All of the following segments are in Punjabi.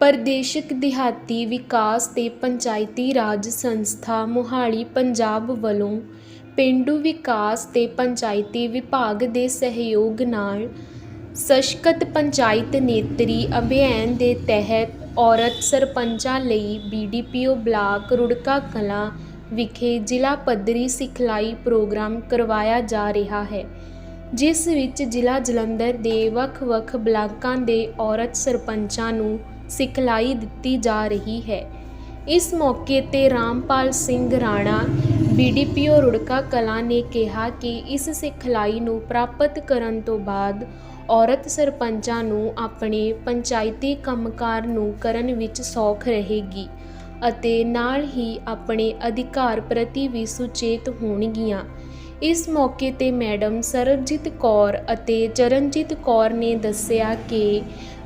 ਪ੍ਰਦੇਸ਼ਕ ਦਿਹਾਤੀ ਵਿਕਾਸ ਤੇ ਪੰਚਾਇਤੀ ਰਾਜ ਸੰਸਥਾ ਮੋਹਾਲੀ ਪੰਜਾਬ ਵੱਲੋਂ ਪੇਂਡੂ ਵਿਕਾਸ ਤੇ ਪੰਚਾਇਤੀ ਵਿਭਾਗ ਦੇ ਸਹਿਯੋਗ ਨਾਲ ਸਸ਼ਕਤ ਪੰਚਾਇਤ ਨੇਤਰੀ ਅਭਿਆਨ ਦੇ ਤਹਿਤ ਔਰਤ ਸਰਪੰਚਾਂ ਲਈ ਬੀਡੀਪੀਓ ਬਲਾਕ ਰੁੜਕਾ ਕਲਾਂ ਵਿਖੇ ਜ਼ਿਲ੍ਹਾ ਪੱਧਰੀ ਸਿਖਲਾਈ ਪ੍ਰੋਗਰਾਮ ਕਰਵਾਇਆ ਜਾ ਰਿਹਾ ਹੈ, ਜਿਸ ਵਿੱਚ ਜ਼ਿਲ੍ਹਾ ਜਲੰਧਰ ਦੇ ਵੱਖ-ਵੱਖ ਬਲਾਕਾਂ ਦੇ ਔਰਤ ਸਰਪੰਚਾਂ ਨੂੰ ਸਿਖਲਾਈ ਦਿੱਤੀ ਜਾ ਰਹੀ ਹੈ। ਇਸ ਮੌਕੇ ਤੇ ਰਾਮਪਾਲ ਸਿੰਘ ਰਾਣਾ ਬੀਡੀਪੀਓ ਰੁੜਕਾ ਕਲਾਂ ਨੇ ਕਿਹਾ ਕਿ ਇਸ ਸਿਖਲਾਈ ਨੂੰ ਪ੍ਰਾਪਤ ਕਰਨ ਤੋਂ ਬਾਅਦ ਔਰਤ ਸਰਪੰਚਾਂ ਨੂੰ ਆਪਣੇ ਪੰਚਾਇਤੀ ਕੰਮਕਾਰ ਨੂੰ ਕਰਨ ਵਿੱਚ ਸੌਖ ਰਹੇਗੀ ਅਤੇ ਨਾਲ ਹੀ ਆਪਣੇ ਅਧਿਕਾਰ ਪ੍ਰਤੀ ਵੀ ਸੁਚੇਤ ਹੋਣਗੀਆਂ। ਇਸ ਮੌਕੇ ਤੇ ਮੈਡਮ ਸਰਬਜੀਤ ਕੌਰ ਅਤੇ ਚਰਨਜੀਤ ਕੌਰ ਨੇ ਦੱਸਿਆ ਕਿ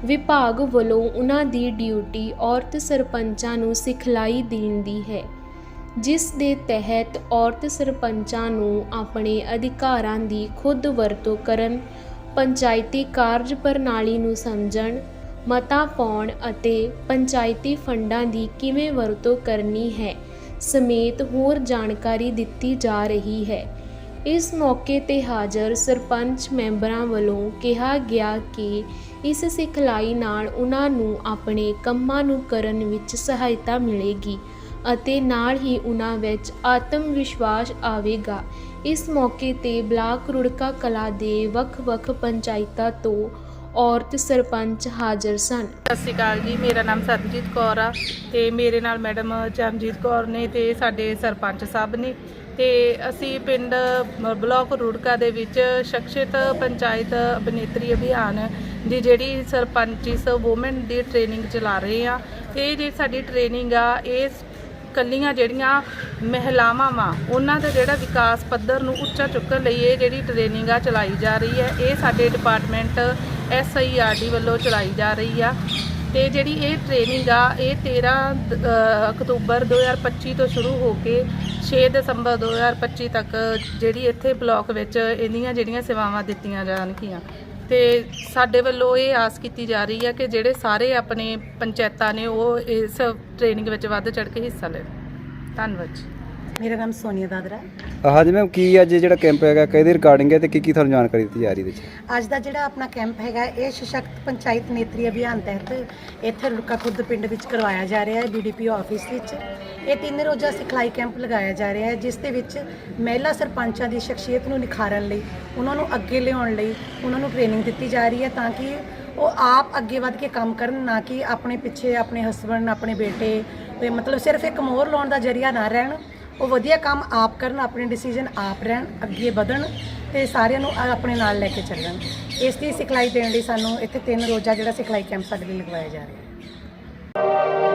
ਵਿਭਾਗ ਵੱਲੋਂ ਉਹਨਾਂ ਦੀ ਡਿਊਟੀ ਔਰਤ ਸਰਪੰਚਾਂ ਨੂੰ ਸਿਖਲਾਈ ਦੇਣ ਦੀ ਹੈ, ਜਿਸ ਦੇ ਤਹਿਤ ਔਰਤ ਸਰਪੰਚਾਂ ਨੂੰ ਆਪਣੇ ਅਧਿਕਾਰਾਂ ਦੀ ਖੁਦ ਵਰਤੋਂ ਕਰਨ, ਪੰਚਾਇਤੀ ਕਾਰਜ ਪ੍ਰਣਾਲੀ ਨੂੰ ਸਮਝਣ, ਮਤਾ ਪਾਉਣ ਅਤੇ ਪੰਚਾਇਤੀ ਫੰਡਾਂ ਦੀ ਕਿਵੇਂ ਵਰਤੋਂ ਕਰਨੀ ਹੈ ਸਮੇਤ ਹੋਰ ਜਾਣਕਾਰੀ ਦਿੱਤੀ ਜਾ ਰਹੀ ਹੈ। ਇਸ ਮੌਕੇ ਤੇ ਹਾਜ਼ਰ ਸਰਪੰਚ ਮੈਂਬਰਾਂ ਵੱਲੋਂ ਕਿਹਾ ਗਿਆ ਕਿ ਇਸ ਸਿਖਲਾਈ ਨਾਲ ਉਹਨਾਂ ਨੂੰ ਆਪਣੇ ਕੰਮਾਂ ਨੂੰ ਕਰਨ ਵਿੱਚ ਸਹਾਇਤਾ ਮਿਲੇਗੀ ਅਤੇ ਨਾਲ ਹੀ ਉਹਨਾਂ ਵਿੱਚ ਆਤਮ ਵਿਸ਼ਵਾਸ ਆਵੇਗਾ। ਇਸ ਮੌਕੇ ਤੇ ਬਲਾਕ ਰੁੜਕਾ ਕਲਾ ਦੇ ਵੱਖ-ਵੱਖ ਪੰਚਾਇਤਾਂ ਤੋਂ ਔਰਤ ਸਰਪੰਚ ਹਾਜ਼ਰ ਸਨ। ਸਤਿ ਸ਼੍ਰੀ ਅਕਾਲ ਜੀ, ਮੇਰਾ ਨਾਮ ਸਤਜੀਤ ਕੌਰ ਆ ਤੇ ਮੇਰੇ ਨਾਲ ਮੈਡਮ ਚਰਨਜੀਤ ਕੌਰ ਨੇ ਤੇ ਸਾਡੇ ਸਰਪੰਚ ਸਾਹਿਬ ਨੇ। ਤੇ ਅਸੀਂ ਪਿੰਡ ਮ- ਬਲਾਕ ਰੁੜਕਾ ਦੇ ਵਿੱਚ ਸ਼ਖਸ਼ਿਤ ਪੰਚਾਇਤ ਅਭਿਨੇਤਰੀ ਅਭਿਆਨ ਦੀ ਜਿਹੜੀ ਸਰਪੰਚੀ ਸ ਵੂਮਨ ਦੀ ਟ੍ਰੇਨਿੰਗ ਚਲਾ ਰਹੇ ਆ ਇਹ ਜਿਹੜੀ ਸਾਡੀ ਟ੍ਰੇਨਿੰਗ ਆ, ਇਹ ਕੱਲੀਆਂ ਜਿਹੜੀਆਂ ਮਹਿਲਾਵਾਂ ਵਾ, ਉਹਨਾਂ ਦਾ ਜਿਹੜਾ ਵਿਕਾਸ ਪੱਧਰ ਨੂੰ ਉੱਚਾ ਚੁੱਕਣ ਲਈ ਇਹ ਜਿਹੜੀ ਟ੍ਰੇਨਿੰਗ ਆ ਚਲਾਈ ਜਾ ਰਹੀ ਹੈ। ਇਹ ਸਾਡੇ ਡਿਪਾਰਟਮੈਂਟ ਐਸਆਈਆਰਡੀ ਵੱਲੋਂ ਚਲਾਈ ਜਾ ਰਹੀ ਆ। ਤੇ ਜਿਹੜੀ ਇਹ ਟ੍ਰੇਨਿੰਗ ਆ ਇਹ 13 ਦ- ਅ, ਅਕਤੂਬਰ 2025 ਤੋਂ ਸ਼ੁਰੂ ਹੋ ਕੇ 6 ਦਸੰਬਰ 2025 ਤੱਕ ਜਿਹੜੀ ਇੱਥੇ ਬਲਾਕ ਵਿੱਚ ਇਹਦੀਆਂ ਜਿਹੜੀਆਂ ਸੇਵਾਵਾਂ ਦਿੱਤੀਆਂ ਜਾਣਗੀਆਂ। ਤੇ ਸਾਡੇ ਵੱਲੋਂ ਇਹ ਆਸ ਕੀਤੀ ਜਾ ਰਹੀ ਹੈ ਕਿ ਜਿਹੜੇ ਸਾਰੇ ਆਪਣੇ ਪੰਚਾਇਤਾਂ ਨੇ ਉਹ ਇਸ ਟ੍ਰੇਨਿੰਗ ਵਿੱਚ ਵੱਧ ਚੜ੍ਹ ਕੇ ਹਿੱਸਾ ਲੈਣ। ਧੰਨਵਾਦ ਜੀ। ਮੇਰਾ ਨਾਮ ਸੋਨੀਆ ਦਾਦਰਾ ਹਾਂਜੀ ਮੈਮ ਕੀ ਅੱਜ ਜਿਹੜਾ ਕੈਂਪ ਹੈਗਾ ਕਿਹਦੀ ਰਿਕਾਰਡਿੰਗ ਹੈ ਤੇ ਕੀ ਕੀ ਤੁਹਾਨੂੰ ਜਾਣਕਾਰੀ ਦਿੱਤੀ ਜਾ ਰਹੀ ਇਹਦੇ ਵਿੱਚ? ਅੱਜ ਦਾ ਜਿਹੜਾ ਆਪਣਾ ਕੈਂਪ ਹੈਗਾ ਇਹ ਸਸ਼ਕਤ ਪੰਚਾਇਤ ਨੇਤਰੀ ਅਭਿਆਨ ਤਹਿਤ ਇੱਥੇ ਰੁੜਕਾ ਖੁਰਦ ਪਿੰਡ ਵਿੱਚ ਕਰਵਾਇਆ ਜਾ ਰਿਹਾ ਹੈ ਬੀਡੀਪੀਓ ਆਫਿਸ ਵਿੱਚ। ਇਹ ਤਿੰਨ ਰੋਜ਼ਾ ਸਿਖਲਾਈ ਕੈਂਪ ਲਗਾਇਆ ਜਾ ਰਿਹਾ ਹੈ ਜਿਸ ਦੇ ਵਿੱਚ ਮਹਿਲਾ ਸਰਪੰਚਾਂ ਦੀ ਸ਼ਖਸੀਅਤ ਨੂੰ ਨਿਖਾਰਨ ਲਈ ਉਹਨਾਂ ਨੂੰ ਅੱਗੇ ਲਿਆਉਣ ਲਈ ਉਹਨਾਂ ਨੂੰ ਟ੍ਰੇਨਿੰਗ ਦਿੱਤੀ ਜਾ ਰਹੀ ਹੈ ਤਾਂ ਕਿ ਉਹ ਆਪ ਅੱਗੇ ਵੱਧ ਕੇ ਕੰਮ ਕਰਨ ਨਾ ਕਿ ਆਪਣੇ ਪਿੱਛੇ ਆਪਣੇ ਹਸਬੰਡ ਆਪਣੇ ਬੇਟੇ ਤੇ ਮਤਲਬ ਸਿਰਫ ਇੱਕ ਮੋਹਰ ਲਾਉਣ ਦਾ ਜਰੀਆ ਨਾ ਰਹਿਣ। ਉਹ ਵਧੀਆ ਕੰਮ ਆਪ ਕਰਨ, ਆਪਣੇ ਡਿਸੀਜਨ ਆਪ ਰਹਿਣ, ਅੱਗੇ ਵਧਣ ਤੇ ਸਾਰਿਆਂ ਨੂੰ ਆਪਣੇ ਨਾਲ ਲੈ ਕੇ ਚੱਲਣ। ਇਸ ਦੀ ਸਿਖਲਾਈ ਦੇਣ ਲਈ ਸਾਨੂੰ ਇੱਥੇ ਤਿੰਨ ਰੋਜ਼ਾ ਜਿਹੜਾ ਸਿਖਲਾਈ ਕੈਂਪ ਸਾਡੇ ਲਈ ਲਗਵਾਇਆ ਜਾ ਰਿਹਾ ਹੈ।